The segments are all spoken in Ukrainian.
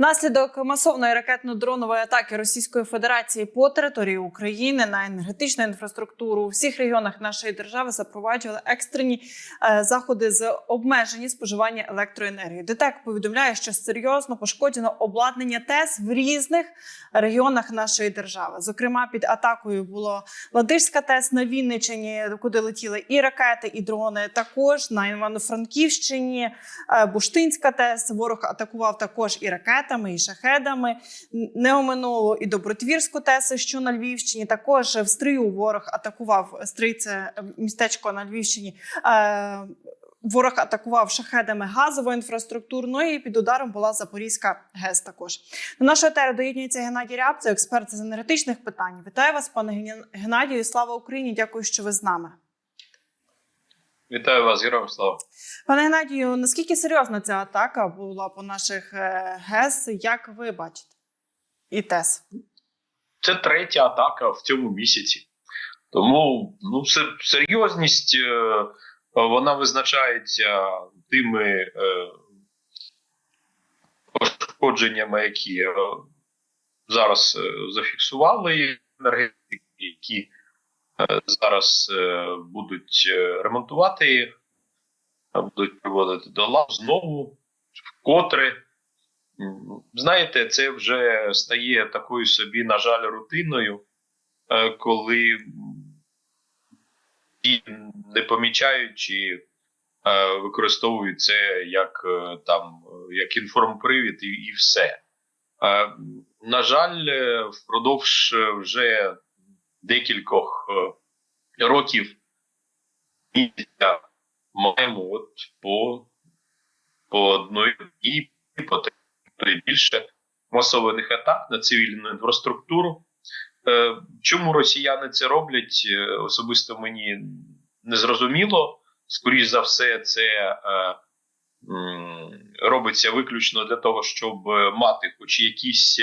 Наслідок масовної ракетно-дронової атаки Російської Федерації по території України на енергетичну інфраструктуру у всіх регіонах нашої держави запроваджували екстрені е, заходи з обмеження споживання електроенергії. ДТЕК повідомляє, що серйозно пошкоджено обладнання ТЕС в різних регіонах нашої держави. Зокрема, під атакою було Ладижська ТЕС на Вінниччині, куди летіли і ракети, і дрони. Також на Івано-Франківщині, е, Буштинська ТЕС. Ворог атакував також і ракетами, і шахедами. Не оминуло і Добротвірську ТЕС, що на Львівщині. Також в Стрию ворог атакував Стрий, це містечко на Львівщині. Е, Ворог атакував шахедами газову інфраструктуру. Ну і під ударом була Запорізька ГЕС. Також до нашої тери доєднується Геннадій Рябцев, експерт з енергетичних питань. Вітаю вас, пане Геннадію. Слава Україні! Дякую, що ви з нами. Вітаю вас, героям слава. Пане Геннадію, наскільки серйозна ця атака була по наших е, ГЕС? Як ви бачите? І ТЕС? Це третя атака в цьому місяці. Тому ну, серйозність е, вона визначається тими е, пошкодженнями, які зараз зафіксували енергетики, які зараз е, будуть е, ремонтувати, їх, е, будуть приводити до ладу знову, вкотре. Знаєте, це вже стає такою собі, на жаль, рутиною, е, коли і не помічаючи, е, використовують це як е, там е, як інформпривід і, і все. Е, На жаль, е, впродовж е, вже декількох е, років місяця маємо от по, по одної і по три більше масованих атак на цивільну інфраструктуру. Е, Чому росіяни це роблять, е, особисто мені не зрозуміло. Скоріше за все, це робиться виключно для того, щоб мати хоч якісь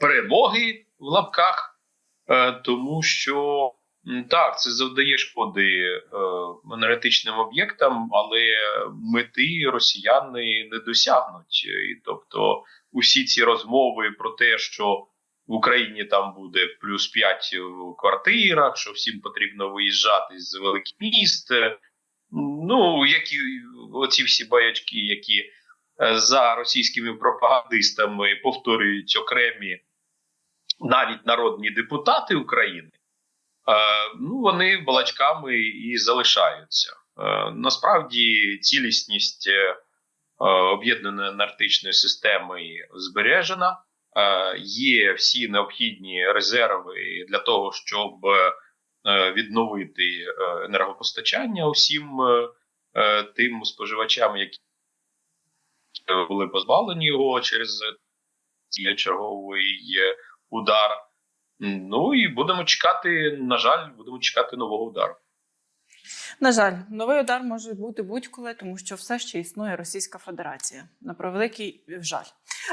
перемоги в лапках, тому що так, це завдає шкоди е, енергетичним об'єктам, але мети росіяни не досягнуть. Тобто, усі ці розмови про те, що в Україні там буде плюс 5 в квартирах, що всім потрібно виїжджати з великих міст. е, Ну, які оці всі баячки, які е, за російськими пропагандистами повторюють окремі навіть народні депутати України. Е, ну, вони балачками і залишаються. Е, насправді цілісність е, об'єднаної енергетичної системи збережена. Є всі необхідні резерви для того, щоб відновити енергопостачання усім тим споживачам, які були позбавлені його через черговий удар. Ну і будемо чекати, на жаль, будемо чекати нового удару. На жаль, новий удар може бути будь-коли, тому що все ще існує Російська Федерація. На превеликий жаль.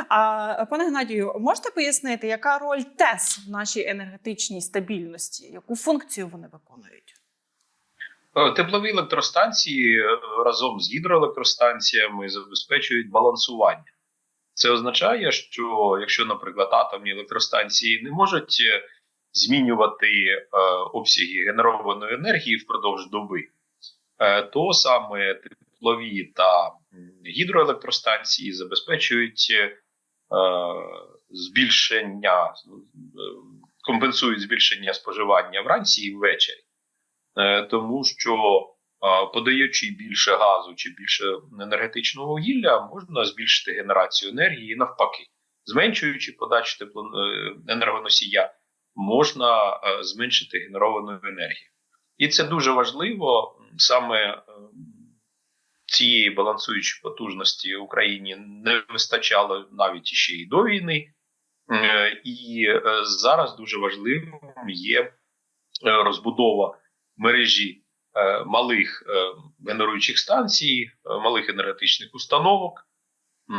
А пане Геннадію, можете пояснити, яка роль ТЕС в нашій енергетичній стабільності? Яку функцію вони виконують? Е, Теплові електростанції е, разом з гідроелектростанціями забезпечують балансування. Це означає, що якщо, наприклад, атомні електростанції не можуть е, змінювати е, обсяги генерованої енергії впродовж доби, е, то саме теплові та гідроелектростанції забезпечують е, збільшення, е, компенсують збільшення споживання вранці і ввечері. Е, тому що подаючи більше газу чи більше енергетичного вугілля, можна збільшити генерацію енергії і навпаки, зменшуючи подачу тепло е, енергоносія, можна е, зменшити генеровану енергію. І це дуже важливо саме е, цієї балансуючої потужності Україні не вистачало навіть ще й до війни. І зараз дуже важливим є розбудова мережі малих е, генеруючих станцій, е, малих енергетичних установок,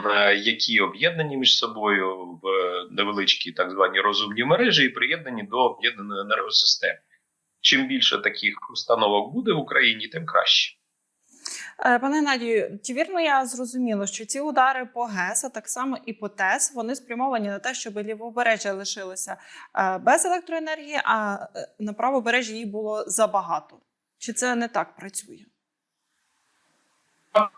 е, які об'єднані між собою в е, невеличкі так звані розумні мережі і приєднані до об'єднаної енергосистеми. Чим більше таких установок буде в Україні, тим краще. Е, Пане Геннадію, чи вірно я зрозуміла, що ці удари по ГЕС, а так само і по ТЕС, вони спрямовані на те, щоб лівобережжя лишилося е, без електроенергії, а е, на правобережжі її було забагато? Чи це не так працює?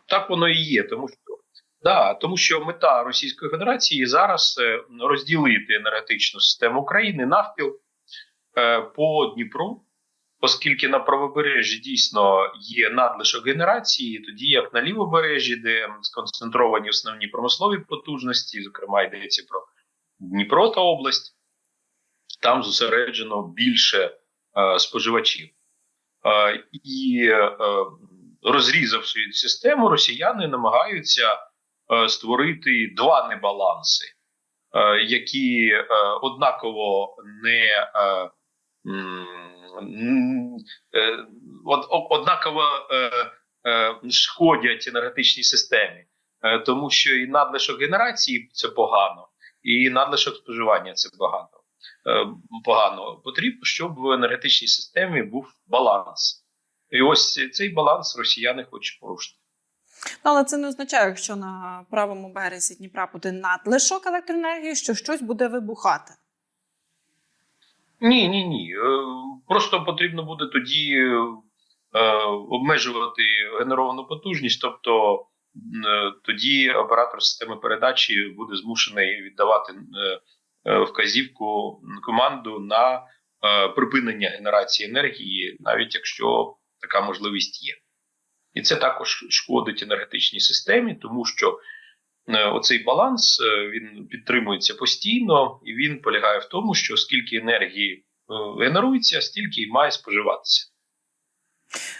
Так, воно і є, тому що да, тому що мета Російської Федерації зараз е, розділити енергетичну систему України навпіл е, по Дніпру, оскільки на правобережжі дійсно є надлишок генерації, тоді як на лівобережжі, де сконцентровані основні промислові потужності, зокрема йдеться про Дніпро та область, там зосереджено більше е, споживачів. Е, і е, розрізавши систему, росіяни намагаються е, створити два небаланси, які однаково не однаково шкодять енергетичній системі, тому що і надлишок генерації це погано, і надлишок споживання це погано. Е, Погано потрібно, щоб в енергетичній системі був баланс. І ось цей баланс росіяни хочуть порушити. Ну, але це не означає, якщо на правому березі Дніпра буде надлишок електроенергії, що щось буде вибухати. Ні, ні, ні. Е, Просто потрібно буде тоді е, обмежувати генеровану потужність, тобто тоді оператор системи передачі буде змушений віддавати вказівку команду на е, припинення генерації енергії, навіть якщо така можливість є. І це також шкодить енергетичній системі, тому що е, оцей баланс е, він підтримується постійно, і він полягає в тому, що скільки енергії е, генерується, стільки і має споживатися.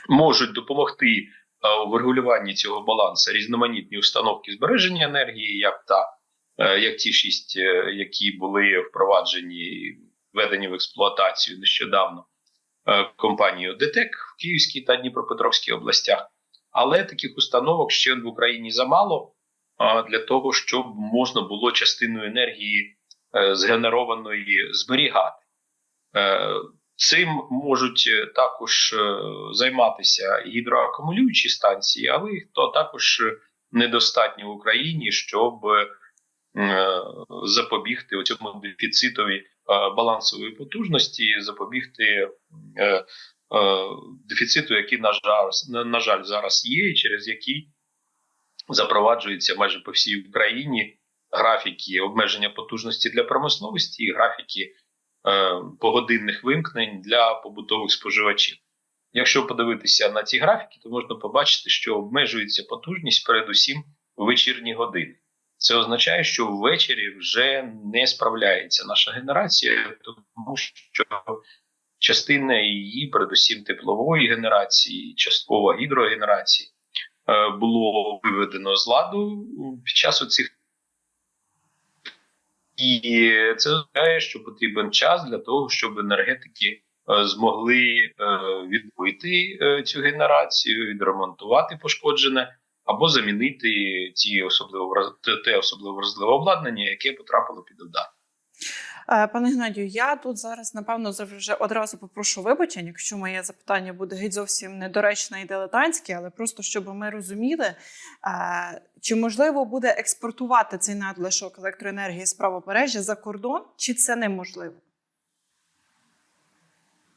Можуть допомогти е, у врегулюванні цього балансу різноманітні установки збереження енергії, як та е, як ті шість, е, які були впроваджені введені в експлуатацію нещодавно е, компанією ДТЕК в Київській та Дніпропетровській областях. Але таких установок ще в Україні замало для того, щоб можна було частину енергії е, згенерованої зберігати. Е, Цим можуть е, також е, займатися гідроакумулюючі станції, але їх то також е, недостатньо в Україні, щоб е, запобігти цьому дефіцитові е, балансової потужності, запобігти е, е, дефіциту, який на жаль, на, жаль зараз є, і через який запроваджується майже по всій Україні графіки обмеження потужності для промисловості і графіки е, погодинних вимкнень для побутових споживачів. Якщо подивитися на ці графіки, то можна побачити, що обмежується потужність передусім у вечірні години. Це означає, що ввечері вже не справляється наша генерація, тому що частина її, передусім теплової генерації, частково гідрогенерації, е, було виведено з ладу під час цих. І це означає, що потрібен час для того, щоб енергетики е, змогли е, відбити цю генерацію, відремонтувати пошкоджене або замінити ці особливо те- особливо вразливе обладнання, яке потрапило під удар. Е, Пане Геннадію, я тут зараз напевно вже одразу попрошу вибачень, якщо моє запитання буде геть зовсім недоречне і дилетантське, але просто щоб ми розуміли, е, чи можливо буде експортувати цей надлишок електроенергії з правобережжя за кордон, чи це неможливо?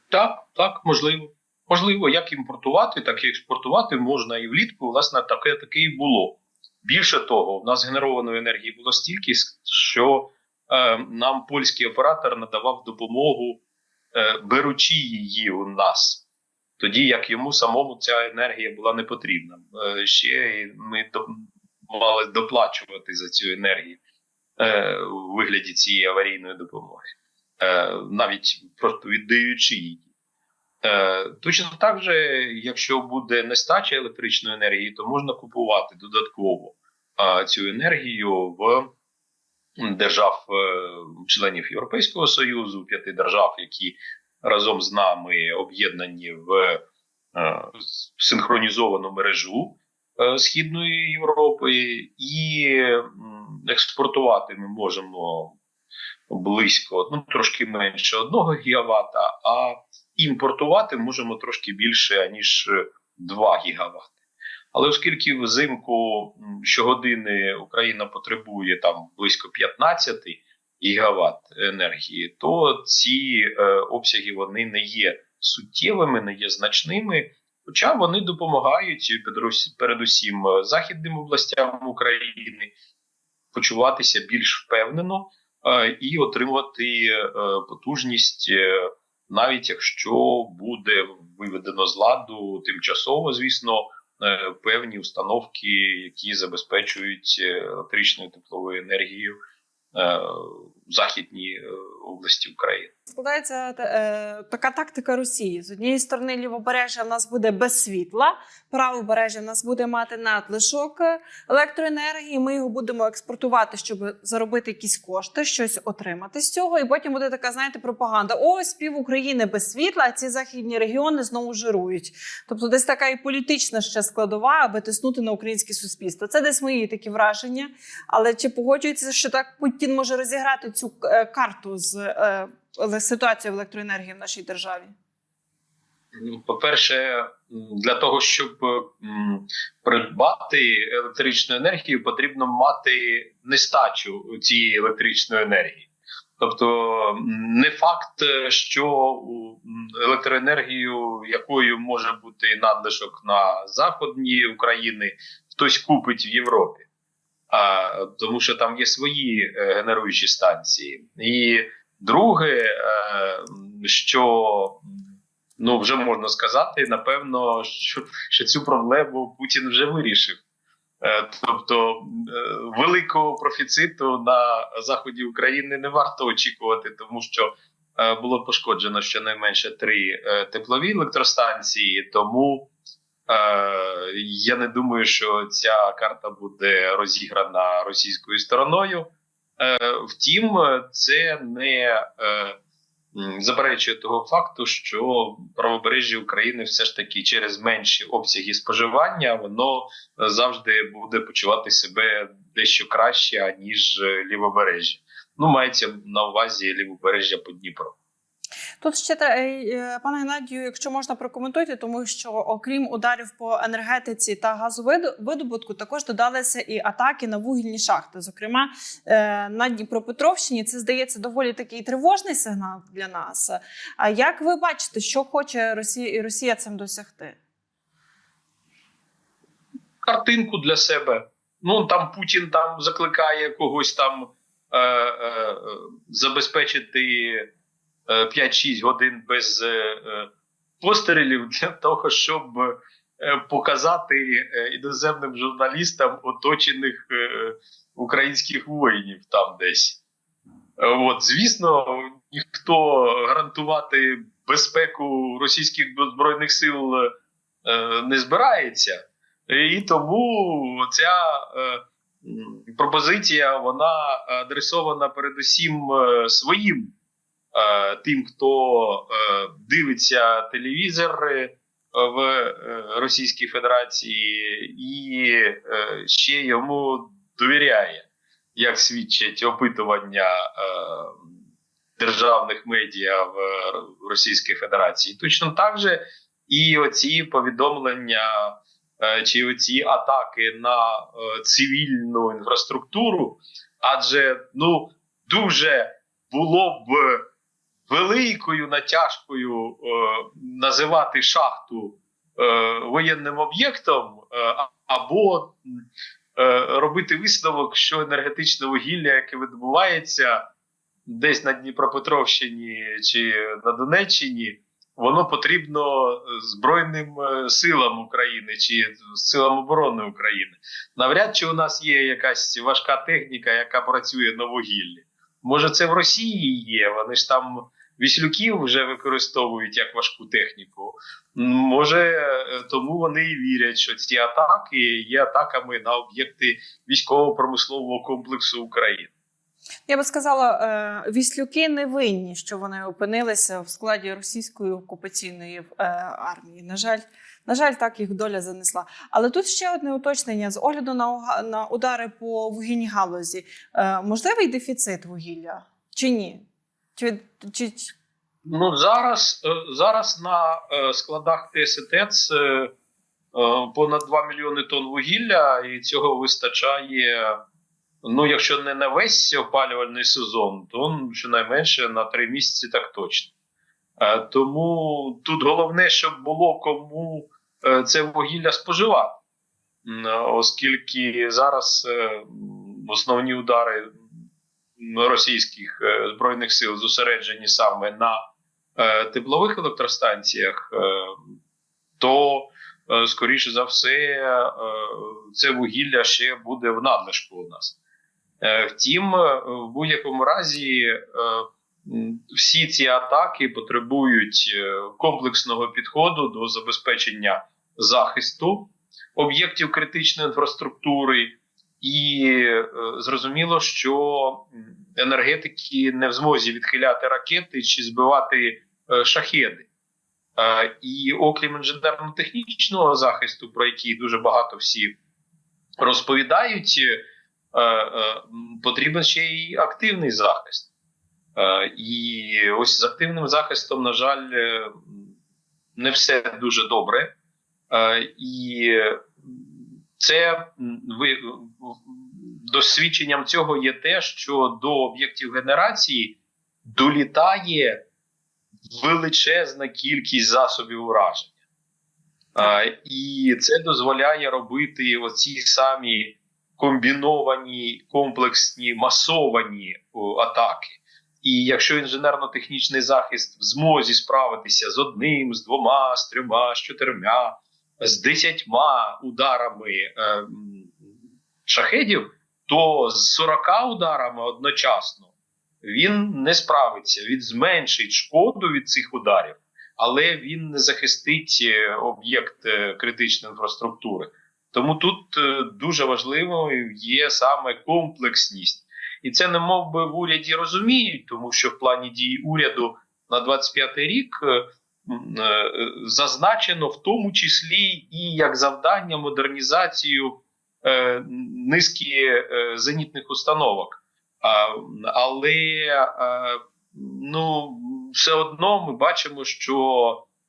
Так, так, можливо. Можливо, як імпортувати, так і експортувати можна і влітку. Власне, таке таке і було. Більше того, в нас генерованої енергії було стільки, що е, нам польський оператор надавав допомогу, е, беручи її у нас, тоді як йому самому ця енергія була не потрібна. Е, ще ми до, мали доплачувати за цю енергію е, у вигляді цієї аварійної допомоги, е, навіть просто віддаючи її. Е, точно так же, якщо буде нестача електричної енергії, то можна купувати додатково е, цю енергію в держав е, членів Європейського Союзу, п'яти держав, які разом з нами об'єднані в синхронізовану мережу Східної Європи, і експортувати ми можемо близько, ну трошки менше 1 гігавата, а імпортувати можемо трошки більше ніж 2 гігавати. Але оскільки взимку щогодини Україна потребує там близько 15 гігават енергії, то ці е, обсяги вони не є суттєвими, не є значними. Хоча вони допомагають передусім е, західним областям України почуватися більш впевнено е, і отримувати е, потужність, е, навіть якщо буде виведено з ладу тимчасово, звісно, е, певні установки, які забезпечують е, електричною тепловою енергією е, західній е, області України. Складається е, така тактика Росії. З однієї сторони, лівобережжя в нас буде без світла, правобережжя в нас буде мати надлишок е, електроенергії. Ми його будемо експортувати, щоб заробити якісь кошти, щось отримати з цього. І потім буде така, знаєте, пропаганда: ось пів України без світла, а ці західні регіони знову жирують. Тобто, десь така і політична ще складова, аби тиснути на українське суспільство. Це десь мої такі враження. Але чи погоджується, що так Путін може розіграти цю е, карту з е, ситуацією в електроенергії в нашій державі? Ну, По-перше, для того, щоб придбати електричну енергію, потрібно мати нестачу цієї електричної енергії. Тобто, не факт, е, що електроенергію, якою може бути надлишок на заходній України, хтось купить в Європі. А, тому що там є свої е, генеруючі станції. І друге, е, що ну вже можна сказати, напевно, що, що цю проблему Путін вже вирішив. Е, Тобто великого профіциту на заході України не варто очікувати, тому що було пошкоджено щонайменше три теплові електростанції. Тому я не думаю, що ця карта буде розіграна російською стороною. Е, Втім, це не е, заперечує того факту, що правобережжя України все ж таки через менші обсяги споживання воно е, завжди буде почувати себе дещо краще аніж е, лівобережжя. Ну мається на увазі лівобережжя по Дніпру. Тут ще те, е, пане Геннадію, якщо можна прокоментуйте, тому що окрім ударів по енергетиці та газовидобутку, також додалися і атаки на вугільні шахти. Зокрема, е, на Дніпропетровщині це здається доволі такий тривожний сигнал для нас. А як ви бачите, що хоче Росія Росія цим досягти? картинку для себе. Ну там Путін там закликає когось там е, е, е, забезпечити е, 5-6 годин без е, е, пострілів для того, щоб е, показати е, іноземним журналістам оточених е, українських воїнів там десь. Е, От, звісно, ніхто гарантувати безпеку російських збройних сил е, не збирається. І тому ця е, пропозиція вона адресована передусім е, своїм е, тим, хто е, дивиться телевізор е, в е, Російській Федерації, і е, ще йому довіряє, як свідчать опитування е, державних медіа в Російській Федерації. Точно так же і оці повідомлення е, чи оці атаки на е, цивільну інфраструктуру, адже ну дуже було б великою натяжкою е, називати шахту е, воєнним об'єктом е, або робити висновок, що енергетичне вугілля, яке видобувається десь на Дніпропетровщині чи на Донеччині, воно потрібно Збройним силам України чи силам оборони України. Навряд чи у нас є якась важка техніка, яка працює на вугіллі. Може, це в Росії є. Вони ж там віслюків вже використовують як важку техніку. Може, тому вони і вірять, що ці атаки є атаками на об'єкти військово-промислового комплексу України. Я би сказала, е, віслюки не винні, що вони опинилися в складі російської окупаційної е, армії. На жаль, на жаль, так їх доля занесла. Але тут ще одне уточнення з огляду на, на удари по вугільній галузі. Е, можливий дефіцит вугілля чи ні? Чи, чи, Ну зараз, е, зараз на е, складах ТСТЕЦ е, понад 2 мільйони тонн вугілля, і цього вистачає. Ну, якщо не на весь опалювальний сезон, то щонайменше на три місяці так точно. Тому тут головне, щоб було кому це вугілля споживати, оскільки зараз основні удари російських е, збройних сил зосереджені саме на е, теплових електростанціях, е, то скоріше за все, це вугілля ще буде в надлишку у нас. Втім, в будь-якому разі всі ці атаки потребують комплексного підходу до забезпечення захисту об'єктів критичної інфраструктури, і е, зрозуміло, що енергетики не в змозі відхиляти ракети чи збивати е, шахеди. Е, І окрім інженерно-технічного захисту, про який дуже багато всі розповідають, потрібен ще й активний захист. І ось з активним захистом, на жаль, не все дуже добре. І це ви досвідченням цього є те, що до об'єктів генерації долітає величезна кількість засобів ураження. А, і це дозволяє робити оці самі комбіновані, комплексні, масовані о, атаки. І якщо інженерно-технічний захист в змозі справитися з одним, з двома, з трьома, з чотирма, з десятьма ударами е, шахедів, то з 40 ударами одночасно він не справиться, він зменшить шкоду від цих ударів, але він не захистить е, об'єкт е, критичної інфраструктури. Тому тут дуже важливою є саме комплексність. І це не мов би в уряді розуміють, тому що в плані дій уряду на 25-й рік зазначено в тому числі і як завдання модернізацію е, низки е, зенітних установок. Але е, ну, все одно ми бачимо, що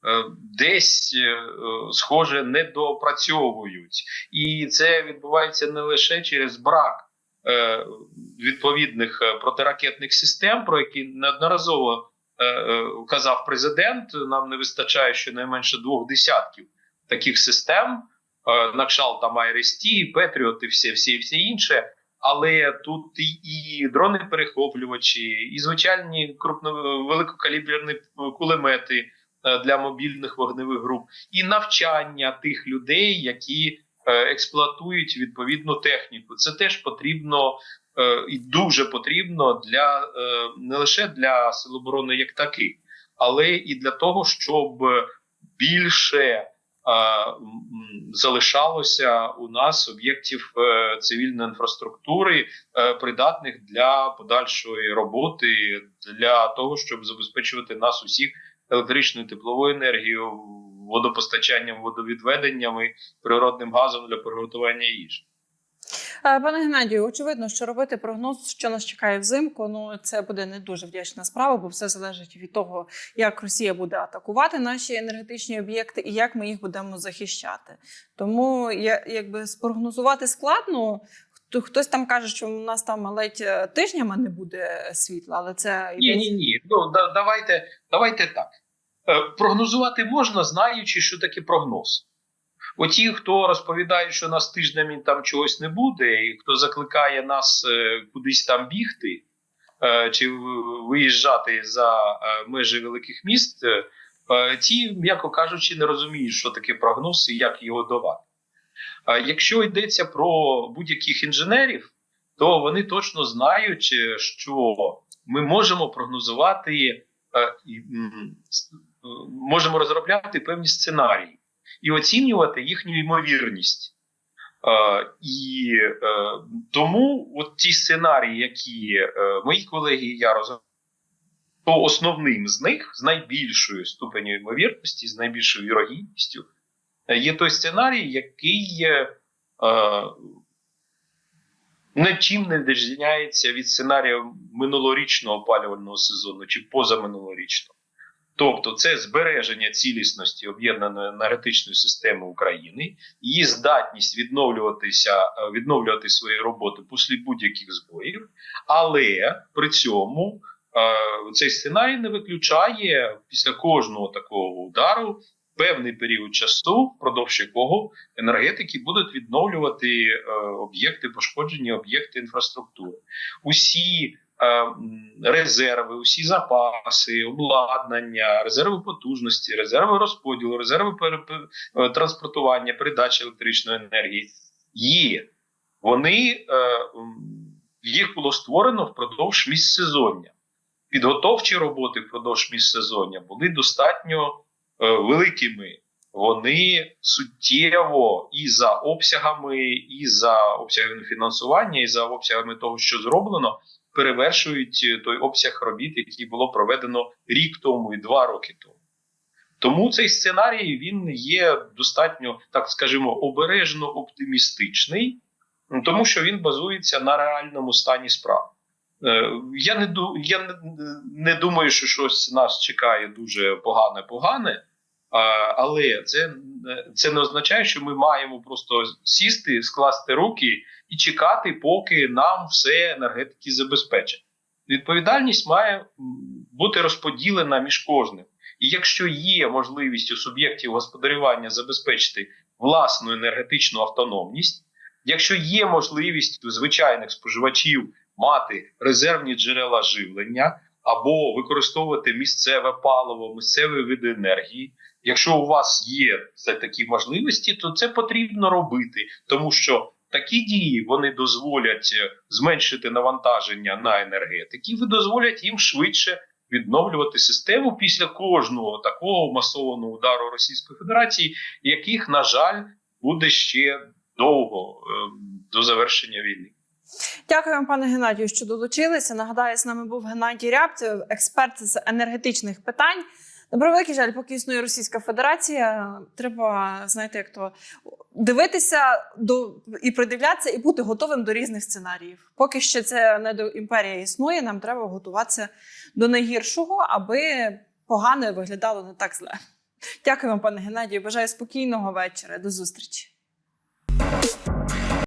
е, десь е, е, схоже недоопрацьовують. І це відбувається не лише через брак е, відповідних е, протиракетних систем, про які неодноразово е, е, казав президент. Нам не вистачає щонайменше двох десятків таких систем. Е, Накшал там Айресті, Петріот і всі, всі, всі інше. Але тут і, дрони перехоплювачі, і звичайні крупно великокаліберні кулемети е, для мобільних вогневих груп, і навчання тих людей, які е, експлуатують відповідну техніку. Це теж потрібно е, і дуже потрібно для е, не лише для сил оборони як таких, але і для того, щоб більше залишалося у нас об'єктів е, цивільної інфраструктури, е, придатних для подальшої роботи, для того, щоб забезпечувати нас усіх електричною тепловою енергією, водопостачанням, водовідведенням і природним газом для приготування їжі. Е, Пане Геннадію, очевидно, що робити прогноз, що нас чекає взимку, ну це буде не дуже вдячна справа, бо все залежить від того, як Росія буде атакувати наші енергетичні об'єкти і як ми їх будемо захищати. Тому я якби спрогнозувати складно. Хто- Хтось там каже, що у нас там ледь е, тижнями не буде світла, але це Ні, ні, ні. Ну да, давайте, давайте так. Е, прогнозувати можна, знаючи, що таке прогноз. Оті, хто розповідають, що нас тижнями там чогось не буде, і хто закликає нас е, кудись там бігти е, чи виїжджати за е, межі великих міст, ті, м'яко кажучи, не розуміють, що таке прогноз і як його давати. Якщо йдеться про будь-яких інженерів, то вони точно знають, що ми можемо прогнозувати, можемо розробляти певні сценарії і оцінювати їхню ймовірність. Е, і е, тому от ті сценарії, які е, мої колеги і я розробляю, то основним з них, з найбільшою ступеню ймовірності, з найбільшою вірогідністю, е, є той сценарій, який е, нічим не відрізняється від сценарія минулорічного опалювального сезону чи позаминулорічного. Тобто, це збереження цілісності об'єднаної енергетичної системи України, її здатність відновлюватися, е, відновлювати свої роботи після будь-яких збоїв, але при цьому е, цей сценарій не виключає після кожного такого удару певний період часу, впродовж якого енергетики будуть відновлювати е, об'єкти, пошкоджені об'єкти інфраструктури. Усі резерви, усі запаси, обладнання, резерви потужності, резерви розподілу, резерви е, транспортування, передачі електричної енергії є. Вони е, їх було створено впродовж міжсезоння. Підготовчі роботи впродовж міжсезоння були достатньо е, великими. Вони суттєво і за обсягами, і за обсягами фінансування, і за обсягами того, що зроблено, перевершують е, той обсяг робіт, який було проведено рік тому і два роки тому. Тому цей сценарій він є достатньо, так скажімо, обережно оптимістичний, тому що він базується на реальному стані справ. Е, Я не я не, думаю, що щось нас чекає дуже погане, погане. Але це, це не означає, що ми маємо просто сісти, скласти руки і чекати, поки нам все енергетики забезпечать. Відповідальність має бути розподілена між кожним. І якщо є можливість у суб'єктів господарювання забезпечити власну енергетичну автономність, якщо є можливість у звичайних споживачів мати резервні джерела живлення або використовувати місцеве паливо, місцеві види енергії. Якщо у вас є такі можливості, то це потрібно робити, тому що такі дії вони дозволять е, зменшити навантаження на енергетики, і дозволять їм швидше відновлювати систему після кожного такого масованого удару Російської Федерації, яких, на жаль, буде ще довго е, до завершення війни. Дякую пане Геннадію, що долучилися. Нагадаю, з нами був Геннадій Рябцев, експерт з енергетичних питань. На превеликий жаль, поки існує Російська Федерація, треба, знаєте, як то дивитися до і придивлятися, і бути готовим до різних сценаріїв. Поки ще це не до імперія існує, нам треба готуватися до найгіршого, аби погане виглядало не так зле. Дякую вам, пане Геннадію. Бажаю спокійного вечора. До зустрічі.